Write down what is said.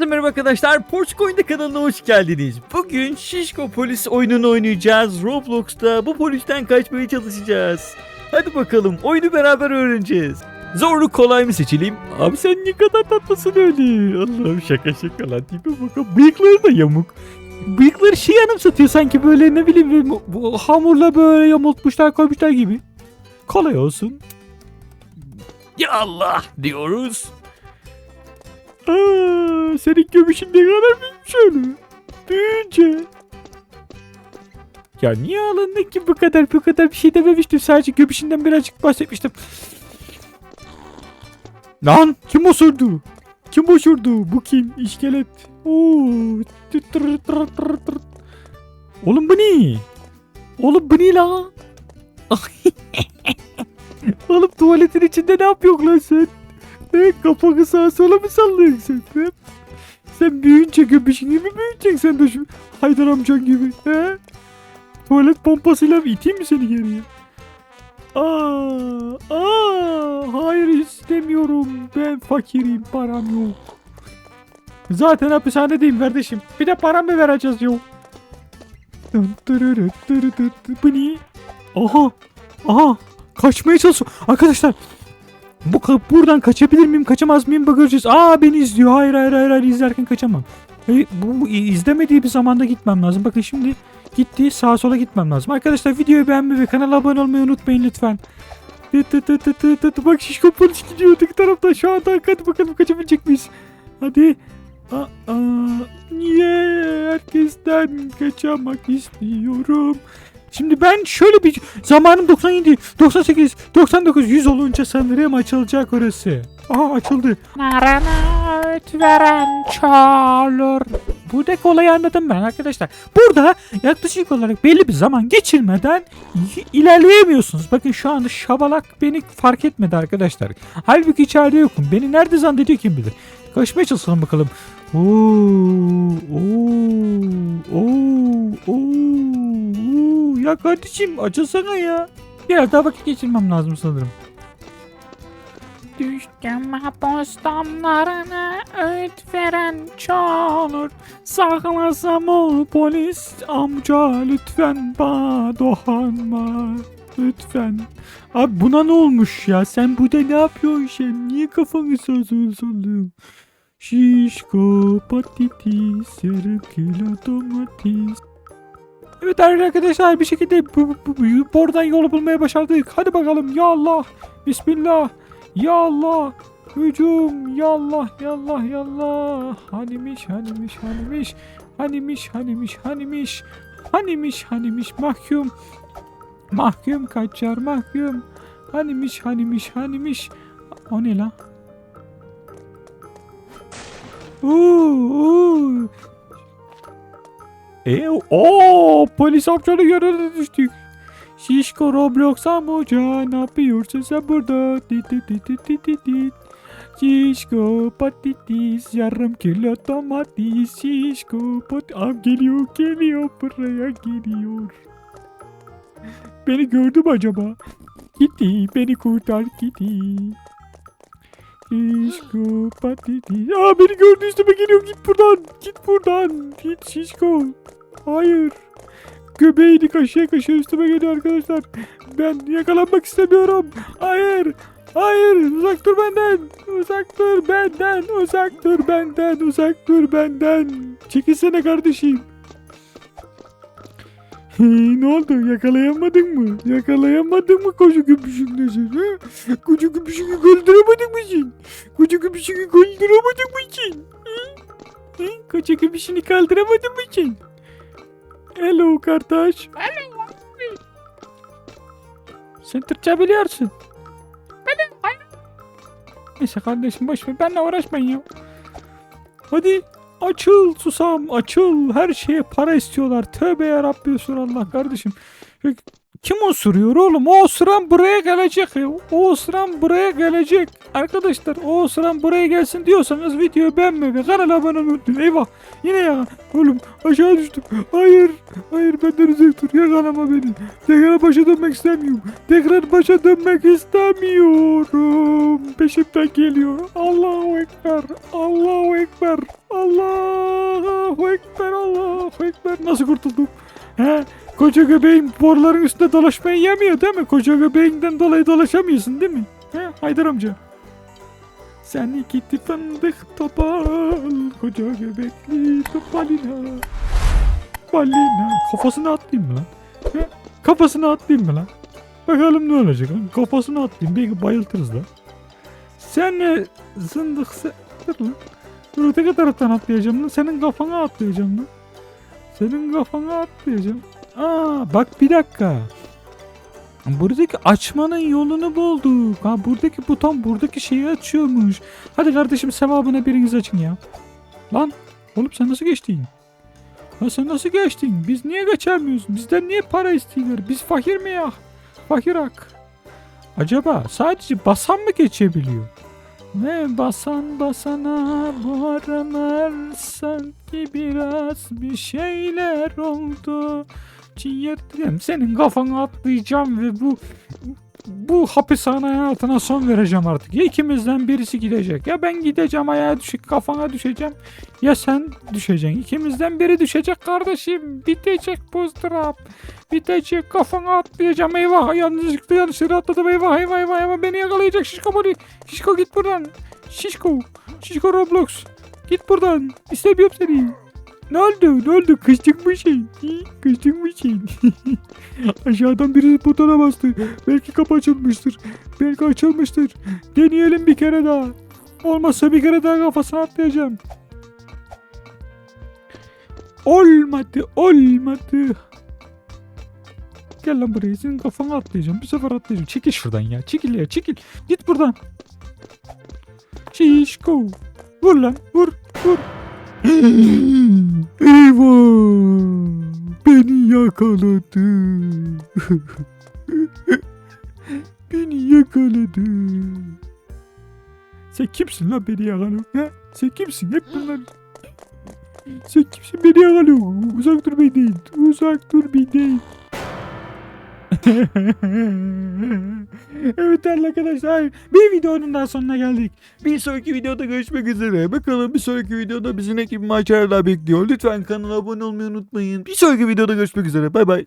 Herkese merhaba arkadaşlar. Porsche Coin'de kanalına hoş geldiniz. Bugün Şişko Polis oyununu oynayacağız. Roblox'ta bu polisten kaçmaya çalışacağız. Hadi bakalım oyunu beraber öğreneceğiz. Zorlu kolay mı seçelim? Abi sen ne kadar tatlısın öyle. Allah'ım şaka şaka lan. Tipe bakalım. Bıyıkları da yamuk. Bıyıkları şey anımsatıyor sanki böyle ne bileyim bu hamurla böyle yamultmuşlar koymuşlar gibi. Kolay olsun. Ya Allah diyoruz. Senin göbüşün ne kadar büyümüş öyle. Büyüyünce. Ya niye alındın ki bu kadar bu kadar bir şey dememiştim. Sadece göbüşünden birazcık bahsetmiştim. Lan kim osurdu? Kim osurdu? Bu kim? İskelet. Oo. Oğlum bu ne? Oğlum bu ne la? Oğlum tuvaletin içinde ne yapıyorsun lan sen? Ne kafanı sağa sola mı sallıyorsun sen? Sen büyüyünce göbüşün gibi büyüyeceksin sen de şu Haydar amcan gibi. He? Tuvalet pompasıyla iteyim mi seni geriye? Aa, aa, hayır istemiyorum. Ben fakirim, param yok. Zaten hapishanedeyim kardeşim. Bir de param mı vereceğiz yok? Bu ne? Aha, aha, kaçmaya çalışıyor. Arkadaşlar bu buradan kaçabilir miyim kaçamaz mıyım bak göreceğiz. Aa beni izliyor. Hayır hayır hayır, hayır izlerken kaçamam. Hayır, bu, bu izlemediği bir zamanda gitmem lazım. Bakın şimdi gitti sağa sola gitmem lazım. Arkadaşlar videoyu beğenmeyi ve kanala abone olmayı unutmayın lütfen. Tıt tıt. Bak şişko polis gidiyor öteki taraftan şu anda. Hadi bakalım kaçabilecek miyiz? Hadi. Aa, niye herkesten kaçamak istiyorum? Şimdi ben şöyle bir zamanım 97, 98, 99, 100 olunca sanırım açılacak orası. Aha açıldı. Narana öt veren çalır. Buradaki olayı anladım ben arkadaşlar. Burada yaklaşık olarak belli bir zaman geçirmeden ilerleyemiyorsunuz. Bakın şu anda şabalak beni fark etmedi arkadaşlar. Halbuki içeride yokum. Beni nerede zannediyor kim bilir. Kaçmaya çalışalım bakalım. Oo, oo, oo, oo, oo. Ya kardeşim açılsana ya. Biraz daha vakit geçirmem lazım sanırım. Düştüm hapus damlarına öğüt veren çalır. Saklasam ol polis amca lütfen bana dokunma. Lütfen. Abi buna ne olmuş ya? Sen burada ne yapıyorsun sen? Niye kafanı sözünü sallıyorsun? Şişko patates, yarım kilo domates. Evet arkadaşlar bir şekilde bu, bu, bu, buradan yol bulmaya başardık. Hadi bakalım ya Allah. Bismillah. Ya Allah. Hücum. Ya Allah. Ya Allah. Ya Allah. Hanimiş hanimiş hanimiş. Hanimiş hanimiş hanimiş. Hanimiş hanimiş mahkum. Mahkum kaçar mahkum. Hanimiş. Hanimiş. Hanimiş. O ne la? Uuu. E o polis amcanın yanına düştük. Şişko Roblox amca ne yapıyorsun sen burada? Dit dit dit dit dit dit dit. Şişko patates yarım kilo domates şişko pat Am geliyor geliyor buraya geliyor. Beni gördü mü acaba? Gitti beni kurtar gitti. Şişko patates. Aa beni gördü üstüme geliyor git buradan git buradan git şişko. Hayır. Göbeğini kaşıya kaşıya üstüme geliyor arkadaşlar. Ben yakalanmak istemiyorum. Hayır. Hayır. Uzak dur benden. Uzak dur benden. Uzak dur benden. Uzak dur benden. Çekilsene kardeşim. Hey, ne oldu? Yakalayamadın mı? Yakalayamadın mı koca göbüşünü sen? Ha? Koca göbüşünü öldüremadın mı sen? Koca göbüşünü öldüremadın mı sen? Hı? Hı? Koca göbüşünü kaldıramadın mı sen? Hello kardeş. Hello. Sen Türkçe biliyorsun. Neyse kardeşim boş ver benimle uğraşmayın ya. Hadi açıl susam açıl her şeye para istiyorlar. Tövbe yarabbi Allah kardeşim. Kim osuruyor oğlum? O osuran buraya gelecek ya. O osuran buraya gelecek. Arkadaşlar o osuran buraya gelsin diyorsanız videoyu beğenmeyi ve kanala abone olmayı unutmayın. Eyvah yine ya. Oğlum aşağı düştüm. Hayır. Hayır benden uzak dur. Yakalama beni. Tekrar başa dönmek istemiyorum. Tekrar başa dönmek istemiyorum. peşimden geliyor. Allahu Ekber. Allahu Ekber. Allahu Ekber. Allahu Ekber. Nasıl kurtuldum? He, koca göbeğin boruların üstünde dolaşmayı yemiyor değil mi? Koca göbeğinden dolayı dolaşamıyorsun değil mi? He, Haydar amca. Sen iki fındık topal, koca göbekli topalina. Balina. Kafasına atlayayım mı lan? He, kafasına atlayayım mı lan? Bakalım ne olacak lan? Kafasına atlayayım. Belki bayıltırız lan. Sen ne zındıksa... Dur lan. Dur öteki taraftan atlayacağım lan. Senin kafana atlayacağım lan. Senin kafana atlayacağım. Aa bak bir dakika. Buradaki açmanın yolunu bulduk. Ha buradaki buton buradaki şeyi açıyormuş. Hadi kardeşim sevabına biriniz açın ya. Lan oğlum sen nasıl geçtin? Ha sen nasıl geçtin? Biz niye geçemiyoruz? Bizden niye para istiyorlar? Biz fakir mi ya? Fakir hak. Acaba sadece basan mı geçebiliyor? Ve basan basana bağırır sanki biraz bir şeyler oldu. Ciğerlerim senin kafana atlayacağım ve bu bu hapishane hayatına son vereceğim artık. Ya ikimizden birisi gidecek. Ya ben gideceğim ayağa düşük kafana düşeceğim. Ya sen düşeceksin. İkimizden biri düşecek kardeşim. Bitecek buzdırap. Bitecek kafana atlayacağım. Eyvah yanlışlıkla yanlış yere atladım. Eyvah eyvah eyvah eyvah. Beni yakalayacak şişko bari. Şişko git buradan. Şişko. Şişko Roblox. Git buradan. İstemiyorum seni. Ne oldu? Ne oldu? Kıçtık mı şey? Hi, Kıçtık mı şey? Aşağıdan birisi butona bastı. Belki kapı açılmıştır. Belki açılmıştır. Deneyelim bir kere daha. Olmazsa bir kere daha kafasına atlayacağım. Olmadı, olmadı. Gel lan buraya. Senin kafana atlayacağım. Bir sefer atlayacağım. Çekil şuradan ya. Çekil ya. Çekil. Git buradan. Şişko. Vur lan. Vur. Vur. Eyvah. Beni yakaladı. beni yakaladı. Sen kimsin lan beni yakalıyorsun? Ha? Sen kimsin? Hep bunlar... Sen kimsin beni yakalıyorsun? Uzak dur benden. Uzak dur benden. evet arkadaşlar bir videonun daha sonuna geldik. Bir sonraki videoda görüşmek üzere. Bakalım bir sonraki videoda bizi ne gibi maceralar bekliyor. Lütfen kanala abone olmayı unutmayın. Bir sonraki videoda görüşmek üzere. Bay bay.